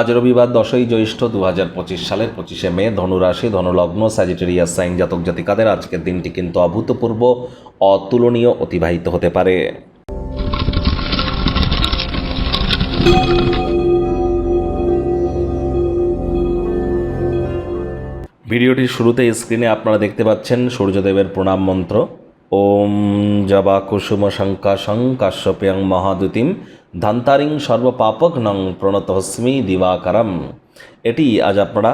আজ রবিবার দশই জ্যৈষ্ঠ দু হাজার পঁচিশ সালের পঁচিশে মে, ধনুরাশি, ধনুলগ্ন স্যাজিটেরিয়াস সাইন জাতক জাতিকাদের আজকের দিনটি কিন্তু অভূতপূর্ব, অতুলনীয়, অতিবাহিত হতে পারে। ভিডিওটির শুরুতে স্ক্রিনে আপনারা দেখতে পাচ্ছেন সূর্যদেবের প্রণাম মন্ত্র। ওম জবা কুসুম শঙ্কাশং কাশ্যপ্যাং মহাদুতিম ধান্তারিং সর্বপাপক নং প্রণতহস্মি দিবাকারম। এটি আজ আপনারা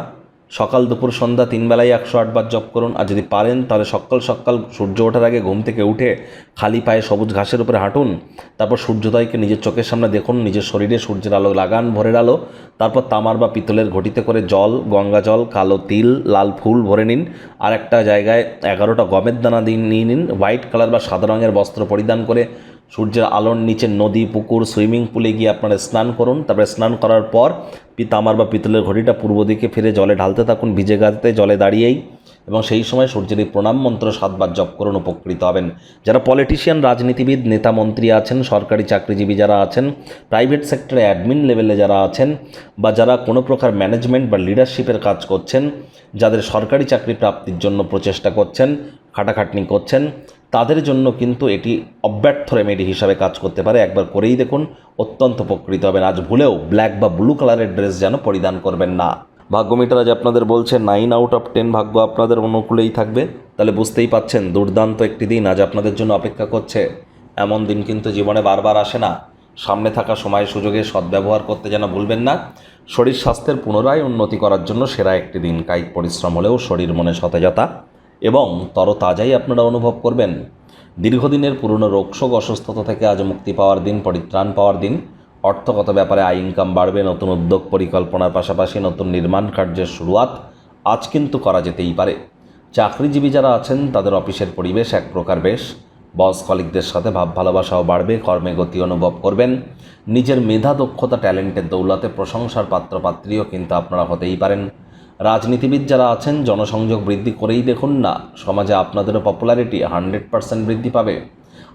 সকাল দুপুর সন্ধ্যা তিন বেলায় একশো আটবার জপ করুন। আর যদি পারেন, তাহলে সকাল সকাল সূর্য ওঠার আগে ঘুম থেকে উঠে খালি পায়ে সবুজ ঘাসের উপরে হাঁটুন। তারপর সূর্যোদয়কে নিজের চোখের সামনে দেখুন, নিজের শরীরে সূর্যের আলো লাগান, ভোরের আলো। তারপর তামার বা পিতলের ঘটিতে করে জল, গঙ্গা জল, কালো তিল, লাল ফুল ভরে নিন। আর একটা জায়গায় এগারোটা গমের দানা দিন নিয়ে নিন। হোয়াইট কালার বা সাদা রঙের বস্ত্র পরিধান করে সূর্যের আলোর নিচে নদী, পুকুর, সুইমিং পুলে গিয়ে আপনারা স্নান করুন। তারপরে স্নান করার পর পিতামার বা পিতলের ঘড়িটা পূর্ব দিকে ফিরে জলে ঢালতে থাকুন, ভিজে গাতে জলে দাঁড়িয়েই এবং সেই সময় সূর্যের এই প্রণাম মন্ত্র সাতবার জপ করুন, উপকৃত হবেন। যারা পলিটিশিয়ান রাজনীতিবিদ, নেতা মন্ত্রী আছেন, সরকারি চাকরিজীবী যারা আছেন প্রাইভেট সেক্টরে অ্যাডমিন লেভেলে যারা আছেন বা যারা কোনো প্রকার ম্যানেজমেন্ট বা লিডারশিপের কাজ করছেন, যাদের সরকারি চাকরি প্রাপ্তির জন্য প্রচেষ্টা করছেন, খাটাখাটনি করছেন তাদের জন্য কিন্তু এটি অব্যর্থ রেমেডি হিসাবে কাজ করতে পারে। একবার করেই দেখুন, অত্যন্ত উপকৃত হবেন। আজ ভুলেও ব্ল্যাক বা ব্লু কালারের ড্রেস যেন পরিধান করবেন না। ভাগ্য মিটার আজ আপনাদের বলছে নাইন আউট অফ টেন ভাগ্য আপনাদের অনুকূলেই থাকবে। তাহলে বুঝতেই পাচ্ছেন, দুর্দান্ত একটি দিন আজ আপনাদের জন্য অপেক্ষা করছে। এমন দিন কিন্তু জীবনে বারবার আসে না। সামনে থাকা সময় সুযোগে সদ্ব্যবহার করতে যেন ভুলবেন না। শরীর স্বাস্থ্যের পুনরায় উন্নতি করার জন্য সেরা একটি দিন। কায়িক পরিশ্রম হলেও শরীর মনে সতেজতা। এবং তরতাজাই আপনারা অনুভব করবেন। দীর্ঘদিনের পুরনো রোগশোক অসুস্থতা থেকে আজ মুক্তি পাওয়ার দিন, পরিত্রাণ পাওয়ার দিন। অর্থগত ব্যাপারে আয় ইনকাম বাড়বে, নতুন উদ্যোগ পরিকল্পনার পাশাপাশি নতুন নির্মাণ কার্যের শুরুয়াত আজ কিন্তু করা যেতেই পারে। চাকরিজীবী যারা আছেন, তাদের অফিসের পরিবেশ এক প্রকার বেশ। বস কলিকদের সাথে ভাব ভালোবাসাও বাড়বে, কর্মে গতি অনুভব করবেন। নিজের মেধা, দক্ষতা, ট্যালেন্টের দৌলতে প্রশংসার পাত্রপাত্রীও কিন্তু আপনারা হতেই পারেন। রাজনীতিবিদ যারা আছেন, জনসংযোগ বৃদ্ধি করেই দেখুন না। সমাজে আপনাদেরও পপুলারিটি হান্ড্রেড পার্সেন্ট বৃদ্ধি পাবে।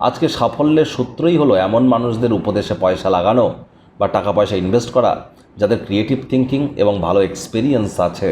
আজকে সাফল্যের সূত্রই হলো এমন মানুষদের উপদেশে পয়সা লাগানো বা টাকা পয়সা ইনভেস্ট করা, যাদের ক্রিয়েটিভ থিঙ্কিং এবং ভালো এক্সপিরিয়েন্স আছে।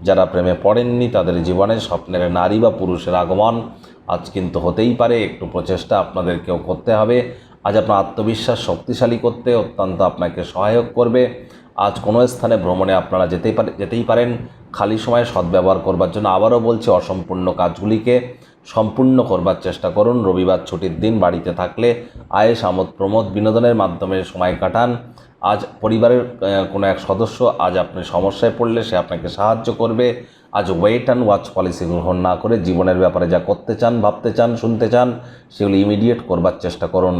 যারা প্রেমে পড়েননি, তাদের জীবনে স্বপ্নের নারী বা পুরুষের আগমন আজ কিন্তু হতেই পারে। একটু প্রচেষ্টা আপনাদেরকেও করতে হবে। আজ আপনার আত্মবিশ্বাস শক্তিশালী করতে অত্যন্ত আপনাকে সহায়ক করবে। আজ কোনো স্থানে ভ্রমণে আপনারা যেতেই পারে, যেতেই পারেন। খালি সময়ে সদ্ব্যবহার করবার জন্য আবারও বলছি, অসম্পূর্ণ কাজগুলিকে সম্পূর্ণ করবার চেষ্টা করুন। রবিবার ছুটির দিন বাড়িতে থাকলে আয়েস আমোদ প্রমোদ বিনোদনের মাধ্যমে সময় কাটান। আজ পরিবারের কোনো এক সদস্য আজ আপনি সমস্যায় পড়লে সে আপনাকে সাহায্য করবে। আজ ওয়েট অ্যান্ড ওয়াচ পলিসি গ্রহণ না করে জীবনের ব্যাপারে যা করতে চান, ভাবতে চান, শুনতে চান, সেগুলি ইমিডিয়েট করবার চেষ্টা করুন।